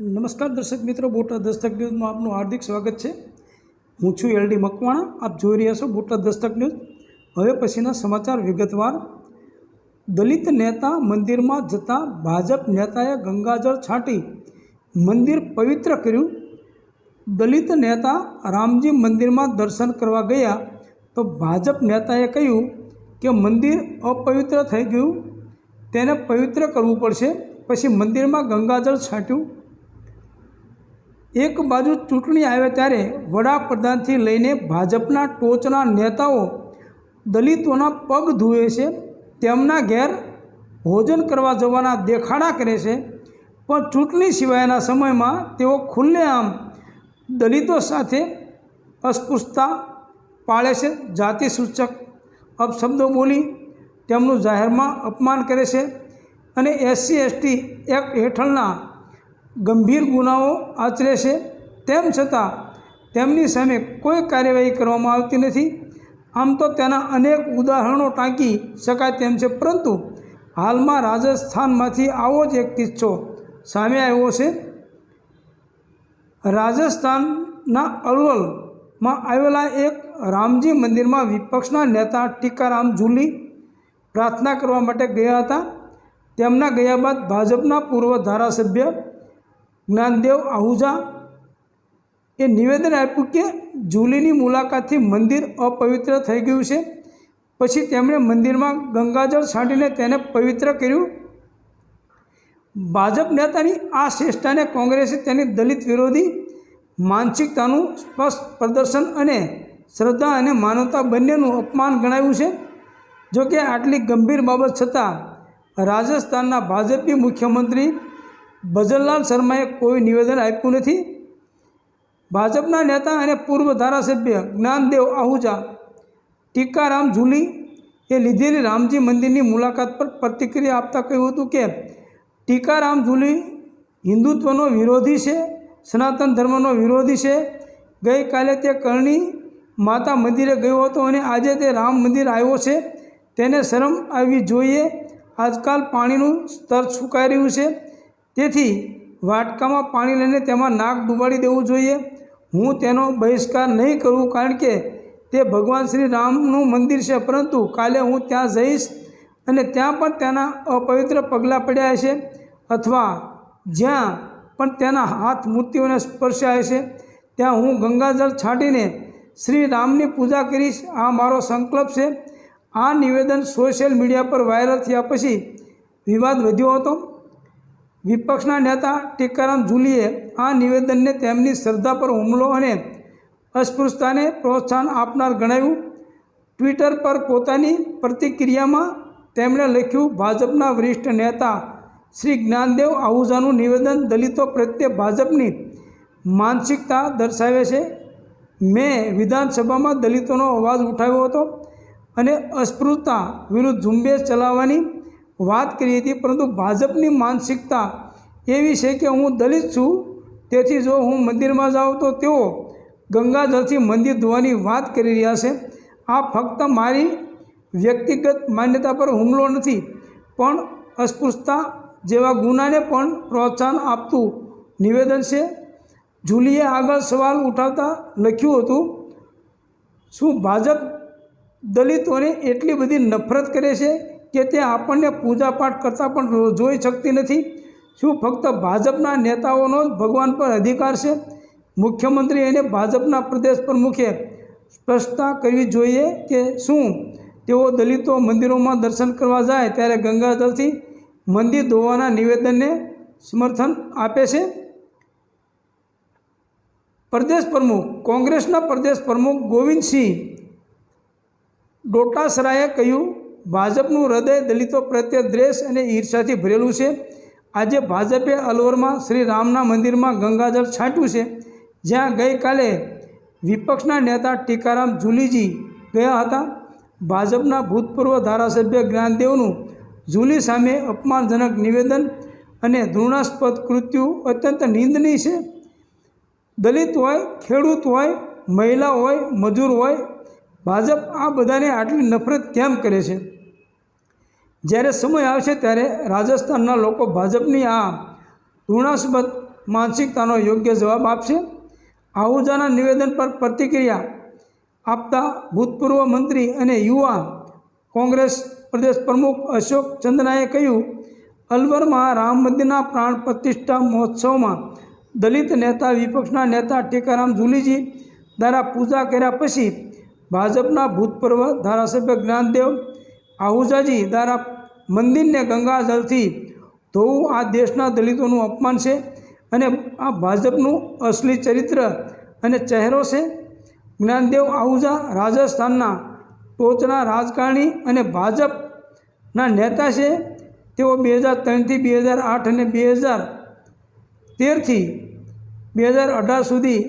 નમસ્કાર દર્શક મિત્રો, બોટાદ દસ્તક ન્યૂઝમાં આપનું હાર્દિક સ્વાગત છે. હું છું એલડી મકવાણા, આપ જોઈ રહ્યા છો બોટાદ દસ્તક ન્યૂઝ. હવે પછીના સમાચાર વિગતવાર. દલિત નેતા મંદિરમાં જતા ભાજપ નેતાએ ગંગાજળ છાંટી. મંદિર પવિત્ર કર્યું. દલિત નેતા રામજી મંદિરમાં દર્શન કરવા ગયા. તો ભાજપ નેતાએ કહ્યું કે મંદિર અપવિત્ર થઈ ગયું. તેને પવિત્ર કરવું પડશે. પછી મંદિરમાં ગંગાજળ છાંટ્યું. એક બાજુ ચૂંટણી આવે ત્યારે વડાપ્રધાનથી લઈને ભાજપના ટોચના નેતાઓ દલિતોના પગ ધુએ છે, તેમના ઘેર ભોજન કરવા જવાના દેખાડા કરે છે, પણ ચૂંટણી સિવાયના સમયમાં તેઓ ખુલ્લેઆમ દલિતો સાથે અસ્પૃશ્યતા પાળે છે, જાતિ સૂચક અપશબ્દો બોલી તેમનું જાહેરમાં અપમાન કરે છે અને એસસી, એસટી એક્ટ હેઠળના ગંભીર ગુનાઓ આચરે છે. તેમ છતાં, તેમની સામે કોઈ કાર્યવાહી કરવામાં આવતી નથી. આમ તો તેના અનેક ઉદાહરણો ટાંકી શકાય તેમ છે, પરંતુ હાલમાં રાજસ્થાનમાંથી આવો જ એક કિસ્સો સામે આવ્યો છે. રાજસ્થાનના અલવલમાં આવેલા એક રામજી મંદિરમાં વિપક્ષના નેતા ટીકારામ જુલી પ્રાર્થના કરવા માટે ગયા હતા. તેમના ગયા બાદ ભાજપના પૂર્વ ધારાસભ્ય જ્ઞાનદેવ આહુજા એ નિવેદન આપ્યું કે જુલીની મુલાકાતથી મંદિર અપવિત્ર થઈ ગયું છે. પછી તેમણે મંદિરમાં ગંગાજળ છાંટીને તેને પવિત્ર કર્યું. ભાજપ નેતાની આ શ્રેષ્ઠાને કોંગ્રેસે તેની દલિત વિરોધી માનસિકતાનું સ્પષ્ટ પ્રદર્શન અને શ્રદ્ધા અને માનવતા બંનેનું અપમાન ગણાવ્યું છે. જોકે આટલી ગંભીર બાબત છતાં રાજસ્થાનના ભાજપી મુખ્યમંત્રી ભજનલાલ શર્માએ કોઈ નિવેદન આપ્યું નથી? ભાજપના નેતા અને પૂર્વ ધારાસભ્ય જ્ઞાનદેવ આહુજા, ટીકારામ ઝુલી એ લીધેલી રામજી મંદિરની મુલાકાત પર પ્રતિક્રિયા આપતા કહ્યું હતું કે, ટીકારામ ઝુલી હિન્દુત્વનો વિરોધી છે, સનાતન ધર્મનો વિરોધી છે. ગઈકાલે તે કરણી માતા મંદિરે ગયો હતો અને આજે તે રામ મંદિર આવ્યો છે. તેને શરમ આવવી જોઈએ. આજકાલ પાણીનું સ્તર સુકાઈ રહ્યું છે. તેથી વાટકામાં પાણી લઈને તેમાં નાક ડૂબાડી દેવું જોઈએ. હું તેનો બહિષ્કાર નહીં કરું કારણ કે તે ભગવાન શ્રી રામનું મંદિર છે, પરંતુ કાલે હું ત્યાં જઈશ અને ત્યાં પણ તેના અપવિત્ર પગલાં પડ્યા છે અથવા જ્યાં પણ તેના હાથ મૂર્તિઓને સ્પર્શ્યા છે ત્યાં હું ગંગાજળ છાંટીને શ્રી રામની પૂજા કરીશ. આ મારો સંકલ્પ છે. આ નિવેદન સોશિયલ મીડિયા પર વાયરલ થયા પછી વિવાદ વધ્યો હતો. વિપક્ષના નેતા ટીકારામ જુલીએ આ નિવેદનને તેમની શ્રદ્ધા પર હુમલો અને અસ્પૃશ્યતાને પ્રોત્સાહન આપનાર ગણાવ્યું. ટ્વિટર પર પોતાની પ્રતિક્રિયામાં તેમણે લખ્યું, ભાજપના વરિષ્ઠ નેતા શ્રી જ્ઞાનદેવ આહુજાનું નિવેદન દલિતો પ્રત્યે ભાજપની માનસિકતા દર્શાવે છે. મેં વિધાનસભામાં દલિતોનો અવાજ ઉઠાવ્યો હતો અને અસ્પૃશ્યતા વિરુદ્ધ ઝુંબેશ ચલાવવાની વાત કરી હતી, પરંતુ ભાજપની માનસિકતા એવી છે કે હું દલિત છું. તેથી જો હું મંદિરમાં જાઉં તો તેઓ ગંગાજળથી મંદિર ધોવાની વાત કરી રહ્યા છે. આ ફક્ત મારી વ્યક્તિગત માન્યતા પર હુમલો નથી, પણ અસ્પૃશ્યતા જેવા ગુનાને પણ પ્રોત્સાહન આપતું નિવેદન છે. જુલીએ આગળ સવાલ ઉઠાવતા લખ્યું હતું, શું ભાજપ દલિતોને એટલી બધી નફરત કરે છે કે તે આપણને પૂજાપાઠ કરતાં પણ જોઈ શકતી નથી. શું ફક્ત ભાજપના નેતાઓનો જ ભગવાન પર અધિકાર છે? મુખ્યમંત્રી અને ભાજપના પ્રદેશ પ્રમુખે સ્પષ્ટતા કરવી જોઈએ કે શું? તેઓ દલિતો મંદિરોમાં દર્શન કરવા જાય ત્યારે ગંગાજળથી મંદિર ધોવાના નિવેદનને સમર્થન આપે છે? પ્રદેશ પ્રમુખ, કોંગ્રેસના પ્રદેશ પ્રમુખ ગોવિંદસિંહ ડોટાસરાએ કહ્યું ભાજપનું હૃદય દલિતો પ્રત્યે દ્વેષ અને ઈર્ષાથી ભરેલું છે. આજે ભાજપે અલવરમાં શ્રી રામના મંદિરમાં ગંગાજળ છાંટ્યું છે. જ્યાં ગઈકાલે વિપક્ષના નેતા ટીકારામ જુલીજી ગયા હતા. ભાજપના ભૂતપૂર્વ ધારાસભ્ય જ્ઞાનદેવનું જુલી સામે અપમાનજનક નિવેદન અને ધૃણાસ્પદ કૃત્યુ અત્યંત નિંદનીય છે. દલિત હોય, ખેડૂત હોય, મહિલા હોય, મજૂર હોય, ભાજપ આ બધાને આટલી નફરત કેમ કરે છે? જ્યારે સમય આવશે ત્યારે રાજસ્થાનના લોકો ભાજપની આ ઘૃણાસ્પદ માનસિકતાનો યોગ્ય જવાબ આપશે. આહુજાના નિવેદન પર પ્રતિક્રિયા આપતા ભૂતપૂર્વ મંત્રી અને યુવા કોંગ્રેસ પ્રદેશ પ્રમુખ અશોક ચંદનાએ કહ્યું, અલવરમાં રામ મંદિરના પ્રાણ પ્રતિષ્ઠા મહોત્સવમાં દલિત નેતા, વિપક્ષના નેતા ટીકારામ જુલીજી દ્વારા પૂજા કર્યા પછી ભાજપના ભૂતપૂર્વ ધારાસભ્ય જ્ઞાનદેવ આહુજાજી દ્વારા મંદિરને ગંગાજળથી ધોવું આ દેશના દલિતોનું અપમાન છે અને આ ભાજપનું અસલી ચરિત્ર અને ચહેરો છે. જ્ઞાનદેવ આહુજા રાજસ્થાનના ટોચના રાજકારણી અને ભાજપના નેતા છે. તેઓ બે હજાર ત્રણથી બે હજાર આઠ અને બે હજાર તેરથી બે હજાર અઢાર સુધી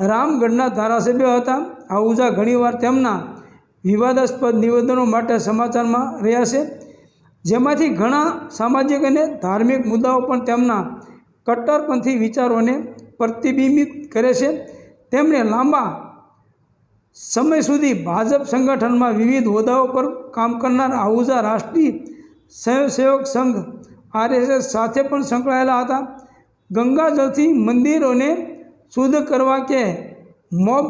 રામગઢના ધારાસભ્ય હતા. આહુજા ઘણીવાર તેમના વિવાદાસ્પદ નિવેદનો માટે સમાચારમાં રહ્યા છે. જેમાંથી ઘણા સામાજિક અને ધાર્મિક મુદ્દાઓ પણ તેમના કટ્ટરપંથી વિચારોને પ્રતિબિંબિત કરે છે. તેમણે લાંબા સમય સુધી ભાજપ સંગઠનમાં વિવિધ હોદ્દાઓ પર કામ કરનાર આહુજા રાષ્ટ્રીય સ્વયંસેવક સંઘ, આરએસએસ સાથે પણ સંકળાયેલા હતા. ગંગાજળથી મંદિરોને શુદ્ધ કરવા કે મોબ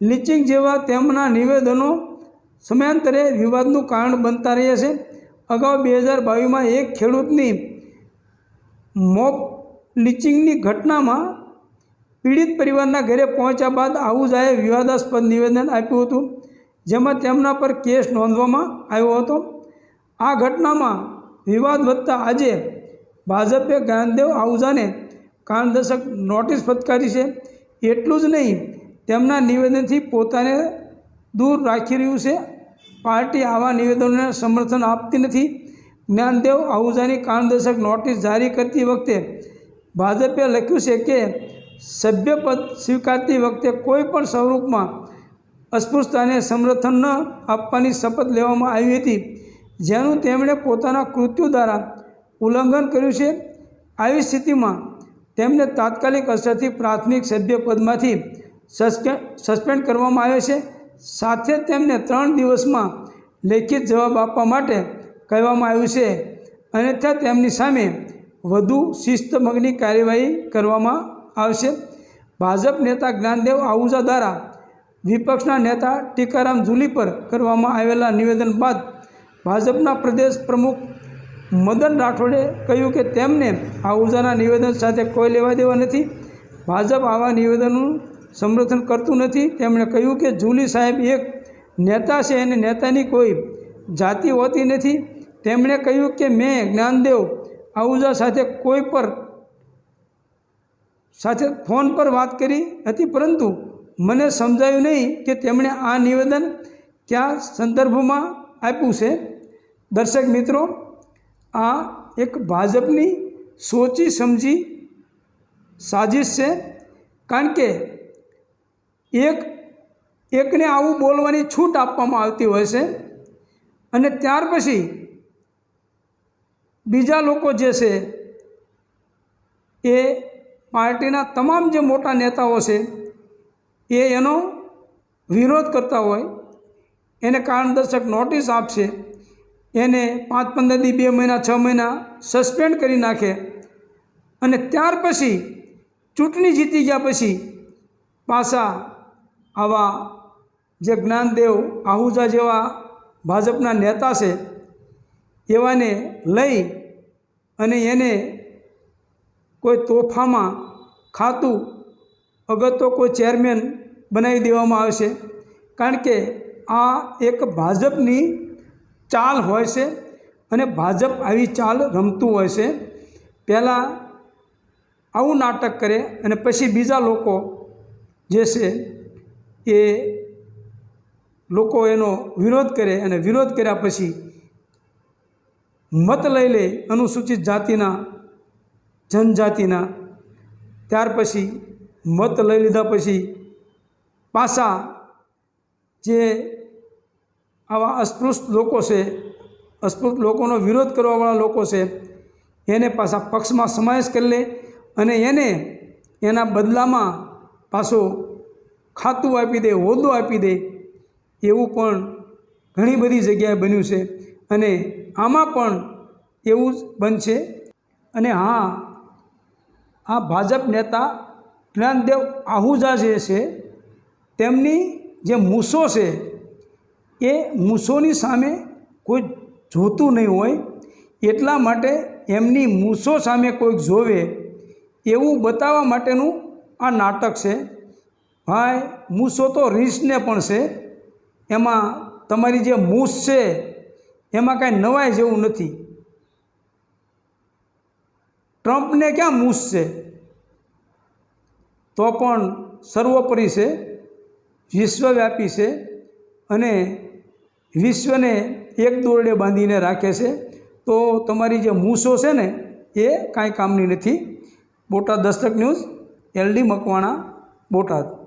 લિચિંગ જેવા તેમના નિવેદનો સમયાંતરે વિવાદનું કારણ બનતા રહ્યા છે. અગાઉ બે હજાર બાવીસમાં એક ખેડૂતની મોપ લિચિંગની ઘટનામાં પીડિત પરિવારના ઘરે પહોંચ્યા બાદ આહુજાએ વિવાદાસ્પદ નિવેદન આપ્યું હતું, જેમાં તેમના પર કેસ નોંધવામાં આવ્યો હતો. આ ઘટનામાં વિવાદ વધતા આજે ભાજપે જ્ઞાનદેવ આહુજાને કારણદર્શક નોટિસ ફટકારી છે. એટલું જ નહીં, તેમના નિવેદનથી પોતાને દૂર રાખી રહ્યું છે. પાર્ટી આવા નિવેદનોને સમર્થન આપતી નથી. જ્ઞાનદેવ આહુજાની કારણદર્શક નોટિસ જારી કરતી વખતે ભાજપે લખ્યું છે કે સભ્યપદ સ્વીકારતી વખતે કોઈ પણ સ્વરૂપમાં અસ્પૃશ્યતાને સમર્થન ન આપવાની શપથ લેવામાં આવી હતી. જેનું તેમણે પોતાના કૃત્યો દ્વારા ઉલ્લંઘન કર્યું છે. આવી સ્થિતિમાં તેમને તાત્કાલિક અસરથી પ્રાથમિક સભ્યપદમાંથી સસ્પેન્ડ કરવામાં આવે છે. સાથે તેમને ત્રણ દિવસમાં લેખિત જવાબ આપવા માટે કહેવામાં આવ્યું છે. અન્યથા તેમની સામે વધુ શિસ્તમગની કાર્યવાહી કરવામાં આવશે. ભાજપ નેતા જ્ઞાનદેવ આહુજા દ્વારા વિપક્ષના નેતા ટીકારામ જુલી પર કરવામાં આવેલા નિવેદન બાદ ભાજપના પ્રદેશ પ્રમુખ મદન રાઠોડે કહ્યું કે તેમને આહુજાના નિવેદન સાથે કોઈ લેવા દેવા નથી. ભાજપ આવા નિવેદનનું સમર્થન કરતું નથી. તેમણે કહ્યું કે જુલી સાહેબ એક નેતા છે અને નેતાની કોઈ જાતિ હોતી નથી. તેમણે કહ્યું કે મેં જ્ઞાનદેવ આહુજા સાથે કોઈ પર સાથે ફોન પર વાત કરી હતી, પરંતુ મને સમજાયું નહીં કે તેમણે આ નિવેદન કયા સંદર્ભમાં આપ્યું છે. દર્શક મિત્રો, આ એક ભાજપની સોચી સમજી સાજિશ છે, કારણ કે એક, એકને આવું બોલવાની છૂટ આપવામાં આવતી હોય છે. અને ત્યાર પછી બીજા લોકો જે છે એ પાર્ટીના તમામ જે મોટા નેતાઓ છે એ એનો વિરોધ કરતા હોય, એને કારણદર્શક નોટિસ આપશે, એને પાંચ પંદર દી, બે મહિના, છ મહિના સસ્પેન્ડ કરી નાખે. અને ત્યાર પછી ચૂંટણી જીતી ગયા પછી પાછા આવા જે જ્ઞાનદેવ આહુજા જેવા ભાજપના નેતા છે, એવાને લઈ અને એને કોઈ તોફામાં ખાતું અગર તો કોઈ ચેરમેન બનાવી દેવામાં આવશે કારણ કે આ એક ભાજપની ચાલ હોય છે અને ભાજપ આવી ચાલ રમતું હોય છે. પહેલાં આવું નાટક કરે અને પછી બીજા લોકો જે છે એ લોકો એનો વિરોધ કરે અને વિરોધ કર્યા પછી મત લઈ લે અનુસૂચિત જાતિના, જનજાતિના. ત્યાર પછી મત લઈ લીધા પછી પાછા જે આવા અસ્પૃશ્ય લોકો છે અસ્પૃશ્ય લોકોનો વિરોધ કરવાવાળા લોકો છે, એને પાછા પક્ષમાં સમાવેશ કરી લે અને એને એના બદલામાં પાછો ખાતું આપી દે, હોદ્દો આપી દે, એવું પણ ઘણી બધી જગ્યાએ બન્યું છે. અને આમાં પણ એવું જ બનશે. અને હા, આ ભાજપ નેતા જ્ઞાનદેવ આહુજા જે છે, તેમની જે મૂસો છે, એ મૂસોની સામે કોઈ જોતું નહીં હોય. એટલા માટે એમની મૂસો સામે કોઈક જોવે, એવું બતાવવા માટેનું આ નાટક છે. ભાઈ, મૂસો તો રીસને પણ છે. એમાં તમારી જે મૂસ છે, એમાં કાંઈ નવાઈ જેવું નથી. ટ્રમ્પને ક્યાં મૂસ છે? તો પણ સર્વોપરી છે, વિશ્વવ્યાપી છે અને વિશ્વને એક દોરડે બાંધીને રાખે છે. તો તમારી જે મૂસો છે ને, એ કાંઈ કામની નથી. Botad Dastak news, LD Makwana, Botad.